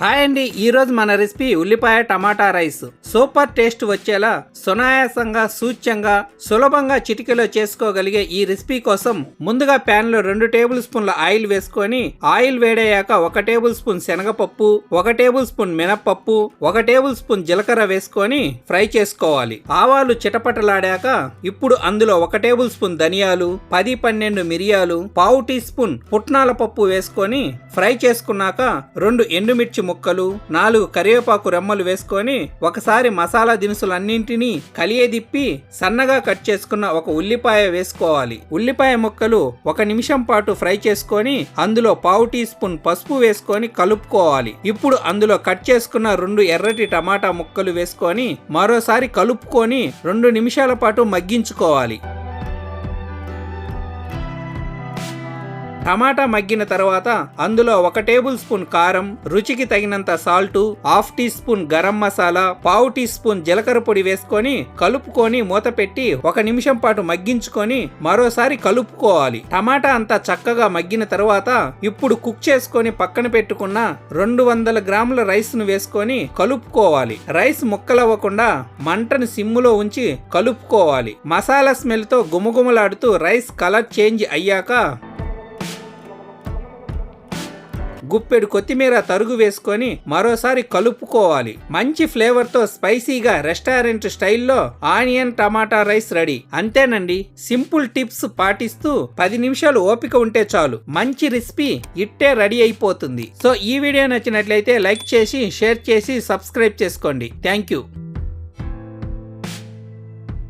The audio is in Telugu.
హాయ్ అండి ఈరోజు మన రెసిపీ ఉల్లిపాయ టమాటా రైస్. సూపర్ టేస్ట్ వచ్చేలా సునాయాసంగా సూచ్యంగా సులభంగా చిటికలో చేసుకోగలిగే ఈ రెసిపీ కోసం ముందుగా ప్యాన్లో రెండు టేబుల్ స్పూన్ల ఆయిల్ వేసుకొని ఆయిల్ వేడయ్యాక ఒక టేబుల్ స్పూన్ శనగపప్పు ఒక టేబుల్ స్పూన్ మినప్పప్పు ఒక టేబుల్ స్పూన్ జీలకర్ర వేసుకొని ఫ్రై చేసుకోవాలి. ఆవాలు చిటపటలాడాక ఇప్పుడు అందులో ఒక టేబుల్ స్పూన్ ధనియాలు పది పన్నెండు మిరియాలు పావు టీ స్పూన్ పుట్నాల పప్పు వేసుకొని ఫ్రై చేసుకున్నాక రెండు ఎండుమిర్చి ముక్కలు నాలుగు కరివేపాకు రెమ్మలు వేసుకొని ఒకసారి మసాలా దినుసులన్నింటినీ కలియదిప్పి సన్నగా కట్ చేసుకున్న ఒక ఉల్లిపాయ వేసుకోవాలి. ఉల్లిపాయ ముక్కలు ఒక నిమిషం పాటు ఫ్రై చేసుకొని అందులో పావు టీ స్పూన్ పసుపు వేసుకొని కలుపుకోవాలి. ఇప్పుడు అందులో కట్ చేసుకున్న రెండు ఎర్రటి టమాటా ముక్కలు వేసుకొని మరోసారి కలుపుకొని రెండు నిమిషాల పాటు మగ్గించుకోవాలి. టమాటా మగ్గిన తర్వాత అందులో ఒక టేబుల్ స్పూన్ కారం రుచికి తగినంత salt half teaspoon garam masala పావు టీ స్పూన్ జీలకర్ర పొడి వేసుకొని కలుపుకొని మూత పెట్టి ఒక నిమిషం పాటు మగ్గించుకొని మరోసారి కలుపుకోవాలి. టమాటా అంతా చక్కగా మగ్గిన తర్వాత ఇప్పుడు కుక్ చేసుకొని పక్కన పెట్టుకున్న రెండు వందల గ్రాముల రైస్ను వేసుకొని కలుపుకోవాలి. రైస్ ముక్కలవ్వకుండా మంటను సిమ్ములో ఉంచి కలుపుకోవాలి. మసాలా స్మెల్తో గుమగుమలాడుతూ రైస్ కలర్ చేంజ్ అయ్యాక గుప్పెడు కొత్తిమీర తరుగు వేసుకొని మరోసారి కలుపుకోవాలి. మంచి ఫ్లేవర్తో స్పైసీగా రెస్టారెంట్ స్టైల్లో ఆనియన్ టమాటా రైస్ రెడీ. అంతేనండి సింపుల్ టిప్స్ పాటిస్తూ పది నిమిషాలు ఓపిక ఉంటే చాలు. మంచి రెసిపీ ఇట్టే రెడీ అయిపోతుంది. సో ఈ వీడియో నచ్చినట్లయితే లైక్ చేసి షేర్ చేసి సబ్స్క్రైబ్ చేసుకోండి. Thank you.